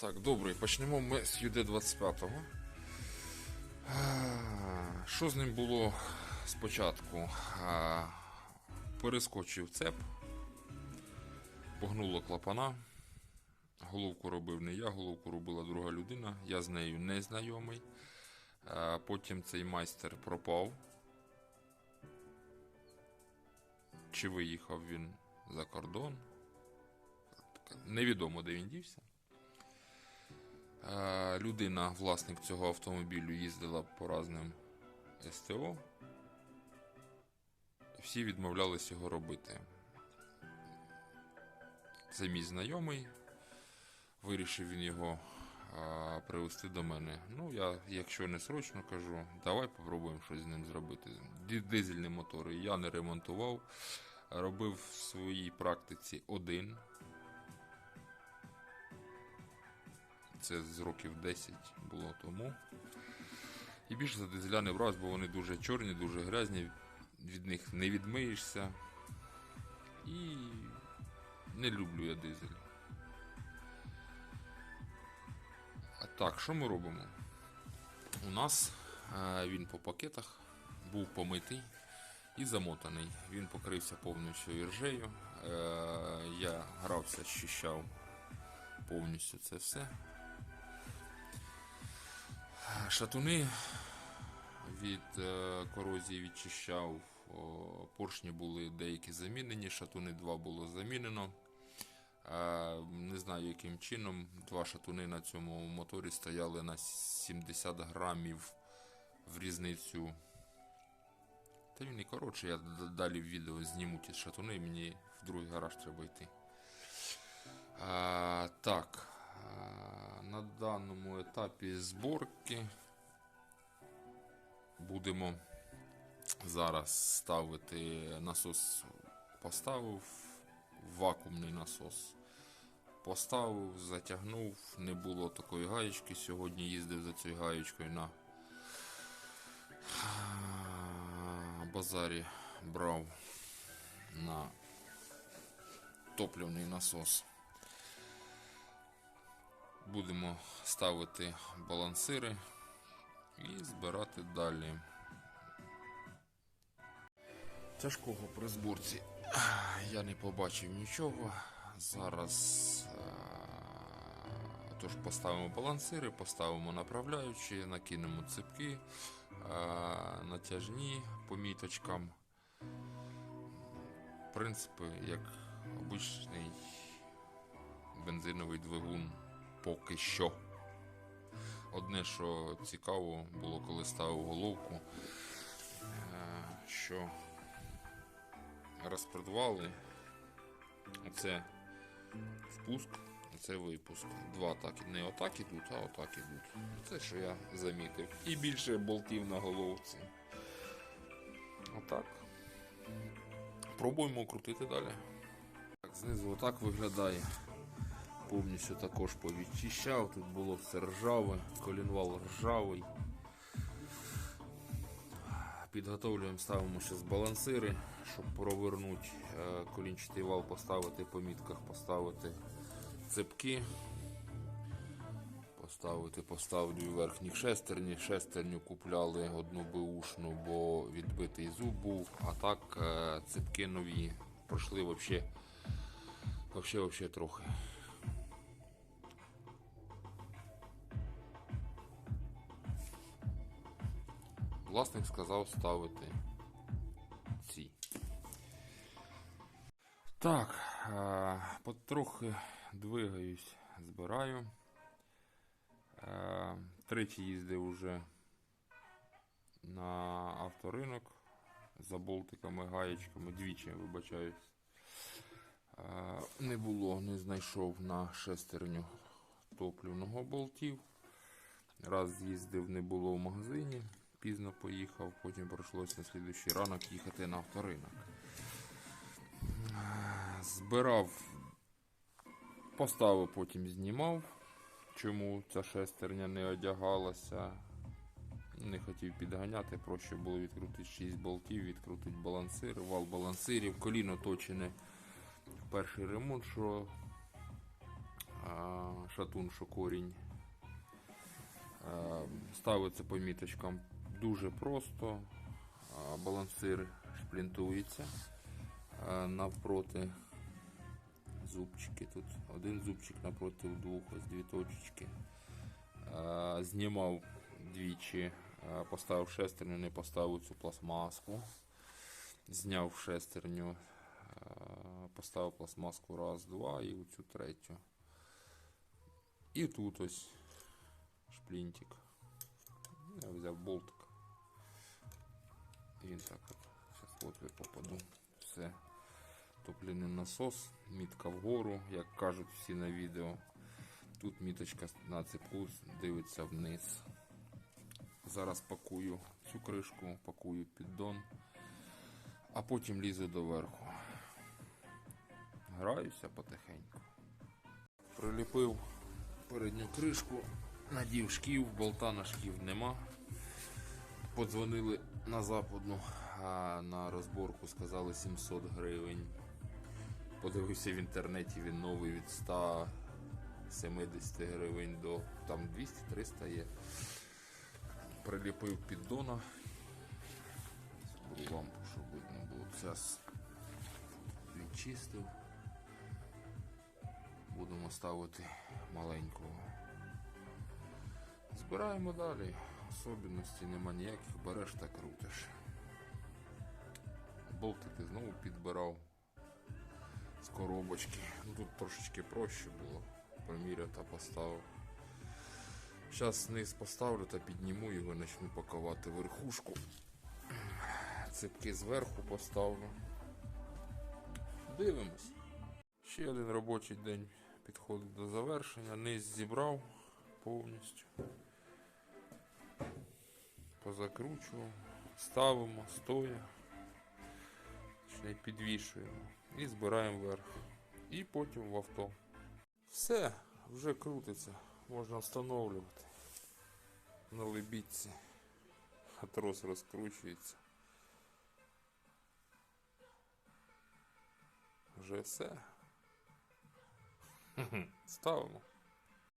Так, добре, почнемо ми з UD25. А, Що з ним було спочатку? Перескочив цеп, погнуло клапана. Головку робив не я, головку робила друга людина. Я з нею не знайомий. Потім цей майстер пропав. Чи виїхав він за кордон? Невідомо, де він дівся. Людина, власник цього автомобілю, їздила по разним СТО. Всі відмовлялись його робити. Це мій знайомий. Вирішив він його а, привезти до мене. Ну, я, якщо не срочно кажу, давай попробуємо щось з ним зробити. Дизельні мотори я не ремонтував. Робив в своїй практиці один. Це з років 10 було тому. І більше за дизеля не брав, бо вони дуже чорні, дуже грязні, від них не відмиєшся. І не люблю я дизель. А так, що ми робимо? У нас е, він по пакетах був помитий і замотаний. Він покрився повністю іржею. Е, я грався, щищав повністю це все. Шатуни від е, корозії відчищав. Поршні були деякі замінені, шатуни 2 було замінено. Е, не знаю яким чином. Два шатуни на цьому моторі стояли на 70 грамів в різницю. Та він і коротше, я далі в відео зніму ті шатуни, мені в другий гараж треба йти. А, так, а, на даному етапі зборки будемо зараз ставити насос. Поставив вакуумний насос. Поставив, затягнув, не було такої гаєчки. Сьогодні їздив за цією гаєчкою на базарі брав на топливний насос. Будемо ставити балансири і збирати далі. Тяжкого при зборці я не побачив нічого. Зараз тож поставимо балансири, поставимо направляючі, накинемо цепки, е, натяжні поміточкам. В принципі, як обичний бензиновий двигун поки що. Одне, що цікаво було, коли ставив головку, е, що розпредвали оце впуск, оце випуск. Два так не отак ідуть, а отак ідуть. Це що я замітив. І більше болтів на головці. Отак. Пробуємо крутити далі. Так, знизу отак виглядає. Повністю також повідчищав. Тут було все ржаве, колінвал ржавий. Підготовлюємо, ставимо зараз балансири, щоб провернути е, колінчатий вал, поставити по мітках, поставити цепки. Поставити, поставлю верхні шестерні. Шестерню купляли одну беушну, бо відбитий зуб був, а так е, цепки нові пройшли взагалі трохи. Власник сказав ставити ці. Так, е, потрохи двигаюсь, збираю. Е, Тричі їздив уже на авторинок за болтиками, гаєчками, двічі, вибачаюсь. Е, Не було, не знайшов на шестерню топливного болтів. Раз їздив, не було в магазині, пізно поїхав, потім прийшлося на слідуючий ранок їхати на авторинок. Збирав, поставив, потім знімав. Чому ця шестерня не одягалася? Не хотів підганяти, проще було відкрутити 6 болтів, відкрутити балансир, вал балансирів, коліно точене перший ремонт, що шатун, що корінь. Ставиться по міточкам дуже просто. Балансир шплінтується. Навпроти зубчики тут. Один зубчик напроти двох, ось дві точечки. Знімав двічі, поставив шестерню, не поставив цю пластмаску. Зняв шестерню, поставив пластмаску раз, два і оцю третю. І тут ось шплінтик. Я взяв болтик. І так от. Зараз я попаду. Все. Топливний насос, мітка вгору, як кажуть всі на відео. Тут міточка на цепку дивиться вниз. Зараз пакую цю кришку, пакую піддон, а потім лізу доверху. Граюся потихеньку. Приліпив передню кришку, надів шків, болта на шків нема. Подзвонили на западну, а на розборку сказали 700 гривень. Подивився в інтернеті, він новий від 170 гривень до там 200-300 є. Приліпив піддона. Буду лампу, щоб видно було. Зараз відчистив. Будемо ставити маленького. Збираємо далі. Особливності нема ніяких, береш та крутиш. Болтики знову підбирав з коробочки. Ну, тут трошечки проще було. Приміряв та поставив. Зараз низ поставлю та підніму його, почну пакувати верхушку. Цепки зверху поставлю. Дивимось. Ще один робочий день підходить до завершення. Низ зібрав повністю. Позакручував, ставимо, стоя, підвішуємо і збираємо вверх. І потім в авто. Все, вже крутиться, можна встановлювати. На лебідці. А трос розкручується. Вже все. Ставимо.